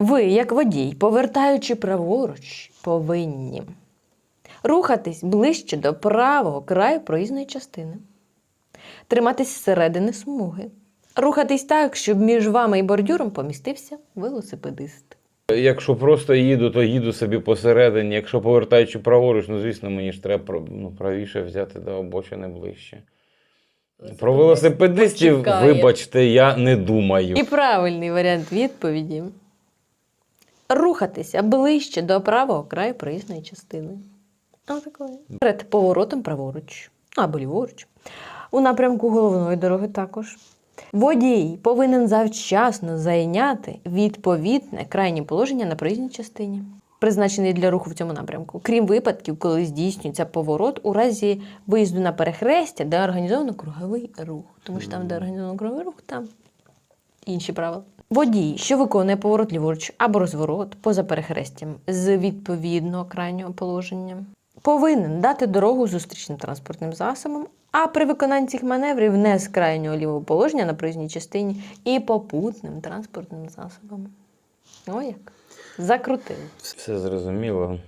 Ви, як водій, повертаючи праворуч, повинні рухатись ближче до правого краю проїзної частини, триматись зсередини смуги, рухатись так, щоб між вами і бордюром помістився велосипедист. Якщо просто їду, то їду собі посередині. Якщо повертаючи праворуч, ну звісно, мені ж треба ну, правіше взяти до обочини ближче. Про велосипедистів, почекає. вибачте, я не думаю. І правильний варіант відповіді рухатися ближче до правого краю проїзної частини. Отакої. Перед поворотом праворуч або ліворуч. У напрямку головної дороги також. Водій повинен завчасно зайняти відповідне крайнє положення на проїзній частині, призначений для руху в цьому напрямку, крім випадків, коли здійснюється поворот у разі виїзду на перехрестя, де організовано круговий рух. Тому що там, де організовано круговий рух, там інші правила. Водій, що виконує поворот ліворуч або розворот поза перехрестям з відповідного крайнього положення, повинен дати дорогу зустрічним транспортним засобам, а при виконанні цих маневрів не з крайнього лівого положення на проїзній частині і попутним транспортним засобам. О як. Закрутили. Все зрозуміло.